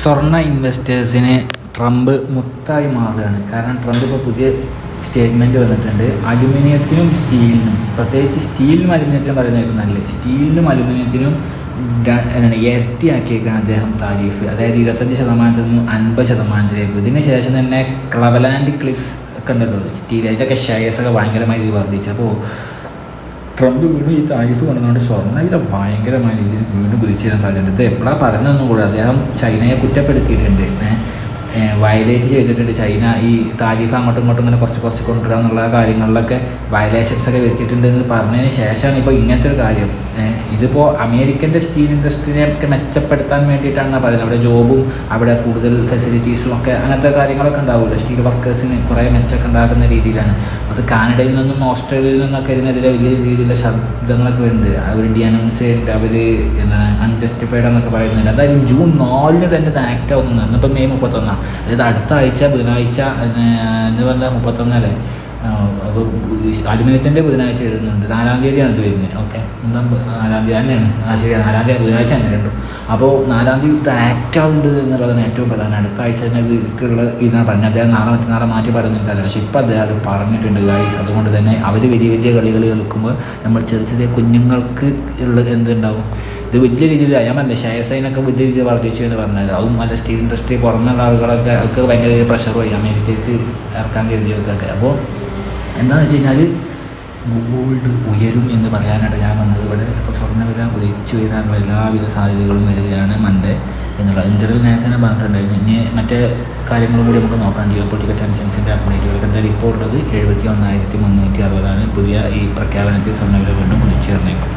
സ്വർണ ഇൻവെസ്റ്റേഴ്സിന് ട്രംപ് മുത്തായി മാറുകയാണ്. കാരണം ട്രംപ് ഇപ്പോൾ പുതിയ സ്റ്റേറ്റ്മെന്റ് വന്നിട്ടുണ്ട്. അലുമിനിയത്തിനും സ്റ്റീലിനും പ്രത്യേകിച്ച് സ്റ്റീലിനും അലുമിനിയത്തിനും പറയുന്നതായിരിക്കും നല്ലത്. സ്റ്റീലിനും അലുമിനിയത്തിനും എന്താണ് ഇരട്ടിയാക്കിയേക്കാണ് അദ്ദേഹം താരീഫ്. അതായത് ഇരുപത്തഞ്ച് ശതമാനത്തിൽ നിന്നും അൻപത് ശതമാനത്തിലേക്ക്. ഇതിന് ശേഷം തന്നെ ക്ലവലാൻഡ് ക്ലിഫ്സ് ഒക്കെ ഉണ്ടല്ലോ. സ്റ്റീൽ അതിന്റെയൊക്കെ ഷെയർസൊക്കെ ഭയങ്കരമായി വർദ്ധിച്ചു. അപ്പോൾ ട്രംപ് വീണ്ടും ഈ താരിഫ് കൊണ്ടുവന്നുകൊണ്ട് സ്വർണവില ഭയങ്കരമായ രീതിയിൽ വീണ്ടും കുതിച്ചു തരാൻ സാധ്യതയുണ്ട്. ഇത് എപ്പോഴാണ് പറഞ്ഞതെന്നും കൂടെ അദ്ദേഹം ചൈനയെ കുറ്റപ്പെടുത്തിയിട്ടുണ്ട്. വയലേറ്റ് ചെയ്തിട്ടുണ്ട്. ചൈന ഈ താരിഫ് അങ്ങോട്ടും ഇങ്ങോട്ടും ഇങ്ങനെ കുറച്ച് കുറച്ച് കൊണ്ടുവരാം എന്നുള്ള കാര്യങ്ങളിലൊക്കെ വയലേഷൻസ് ഒക്കെ വരുത്തിയിട്ടുണ്ട് എന്ന് പറഞ്ഞതിന് ശേഷമാണ് ഇപ്പോൾ ഇങ്ങനത്തെ ഒരു കാര്യം. ഇതിപ്പോൾ അമേരിക്കന്റെ സ്റ്റീൽ ഇൻഡസ്ട്രീനെ ഒക്കെ മെച്ചപ്പെടുത്താൻ വേണ്ടിയിട്ടാണ് പറയുന്നത്. അവിടെ ജോബും അവിടെ കൂടുതൽ ഫെസിലിറ്റീസും ഒക്കെ അങ്ങനത്തെ കാര്യങ്ങളൊക്കെ ഉണ്ടാവുമല്ലോ. സ്റ്റീൽ വർക്കേഴ്സിന് കുറേ മെച്ചമൊക്കെ ഉണ്ടാക്കുന്ന രീതിയിലാണ്. അത് കാനഡയിൽ നിന്നും ഓസ്ട്രേലിയയിൽ നിന്നൊക്കെ ഇതിനെതിരെ വലിയ രീതിയിലുള്ള ശബ്ദങ്ങളൊക്കെ വരുന്നുണ്ട്. അവർ ഡിയനൗൺസ് ചെയ്തിട്ട് അവർ എന്താണ് അൺജസ്റ്റിഫൈഡ് എന്നൊക്കെ പറയുന്നുണ്ട്. അതായത് ജൂൺ നാലിന് തന്നെ ഇത് ആക്ട് ആവുന്നതാണ് ഇന്നിപ്പോൾ മെയ് മുപ്പത്തൊന്നാണ്. അതായത് അടുത്ത ആഴ്ച ബുധനാഴ്ച എന്ന് പറഞ്ഞാൽ മുപ്പത്തൊന്നല്ലേ? അപ്പോൾ അലുമിനിയത്തിന്റെ ബുധനാഴ്ച വരുന്നുണ്ട്. നാലാം തീയതിയാണ് ഇത് വരുന്നത് ഓക്കെ ഒന്നാം നാലാം തീയതി തന്നെയാണ്. ആ ശരി. നാലാം തീയതി ബുധനാഴ്ച തന്നെ രണ്ടും അപ്പോൾ നാലാം തീയതി ഇത് ആക്റ്റ് ആവുന്നുണ്ട് എന്നുള്ളതാണ് ഏറ്റവും പ്രധാനം. അടുത്ത ആഴ്ച തന്നെ ഇതിലുള്ള ഇതാണ് പറഞ്ഞത്. അദ്ദേഹം നാളെ മറ്റന്നാളെ മാറ്റി പറയുന്നില്ല പക്ഷേ ഇപ്പം അദ്ദേഹം അത് പറഞ്ഞിട്ടുണ്ട് ഗായ്സ് അതുകൊണ്ട് തന്നെ അവർ വലിയ വലിയ കളികൾ കളിക്കുമ്പോൾ നമ്മൾ ചെറിയ ചെറിയ കുഞ്ഞുങ്ങൾക്ക് ഉള്ള എന്തുണ്ടാവും? ഇത് വലിയ രീതിയിൽ ഞാൻ പറഞ്ഞില്ല ഷെയർസൈനൊക്കെ വലിയ രീതിയിൽ വർദ്ധിച്ചു എന്ന് പറഞ്ഞത്. അതും മറ്റേ സ്റ്റീൽ ഇൻഡസ്ട്രി പുറമെയുള്ള ആളുകളൊക്കെ അവർക്ക് ഭയങ്കര പ്രഷർ പോയി. അമേരിക്കയ്ക്ക് ഇറക്കാൻ കരുതിയവർക്കൊക്കെ. അപ്പോൾ എന്താണെന്ന് വെച്ച് കഴിഞ്ഞാൽ ഗോൾഡ് ഉയരും എന്ന് പറയാനായിട്ട് ഞാൻ വന്നത് ഇവിടെ ഇപ്പോൾ സ്വർണവില ഉയച്ചു വരാനുള്ള എല്ലാവിധ സാധ്യതകളും വരികയാണ് മൺഡേ എന്നുള്ള ഇന്റർവ്യൂ നേരത്തെ തന്നെ പറഞ്ഞിട്ടുണ്ടായിരുന്നു. ഇനി മറ്റേ കാര്യങ്ങളും കൂടി നമുക്ക് നോക്കാം. ജിയോ പൊളിറ്റിക്കൽ ടെൻഷൻസിന്റെ അപ്ഡേറ്റുകൾ എന്തായാലും ഇപ്പോൾ ഉള്ളത്? എഴുപത്തി ഒന്നായിരത്തി മുന്നൂറ്റി അറുപതാണ്. പുതിയ ഈ പ്രഖ്യാപനത്തിൽ സ്വർണവില വീണ്ടും കുതിച്ചു ചേർന്നേക്കും.